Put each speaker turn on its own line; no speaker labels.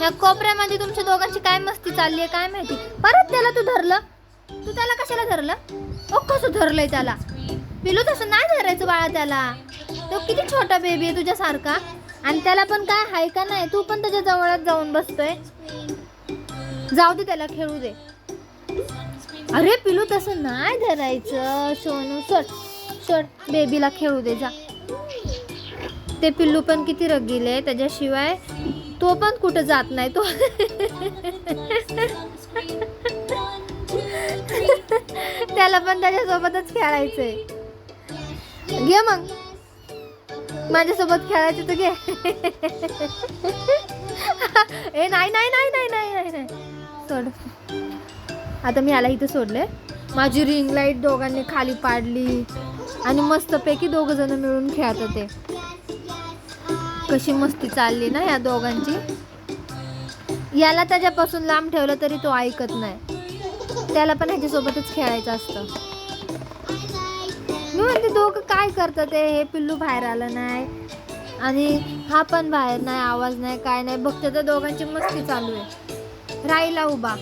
या कोपऱ्यामध्ये तुमच्या दोघांची काय मस्ती चालली आहे काय माहिती? परत त्याला तू धरलं? तू त्याला कशाला धरलं? ओ कसं धरलंय त्याला? पिलू तसं नाही धरायचं बाळा त्याला. तो किती छोटा बेबी आहे तुझ्यासारखा. आणि त्याला पण काय हाय का नाही? तू पण त्याच्या जवळच जाऊन बसतोय. जाऊ दे त्याला खेळू दे. अरे पिलू तसं नाही धरायचं. सोनू सोड. सोड बेबीला खेळू दे जा. ते पिल्लू पण किती रगील आहे त्याच्याशिवाय तो पण कुठं जात नाही तो. त्याला पण त्याच्यासोबतच खेळायचंय. घे मग. माझ्यासोबत खेळायचं तर घे. ए नाही नाही नाही नाही नाही नाही नाही. सोड. आता मी याला इथं सोडले माझी रिंग लाइट दोघांनी खाली पाडली. आणि मस्तपैकी दोघं जण मिळून खेळत होते. कशी मस्ती चालली ना या दोघांची? याला त्याच्यापासून लांब ठेवलं तरी तो ऐकत नाही. त्याला पण ह्याच्यासोबतच खेळायचं असतं. मी म्हणते दोघं काय करतात ते? हे पिल्लू बाहेर आलं नाही. आणि हा पण बाहेर नाही आवाज नाही काय नाही. बघते तर दोघांची मस्ती चालू आहे. राहिला उभा.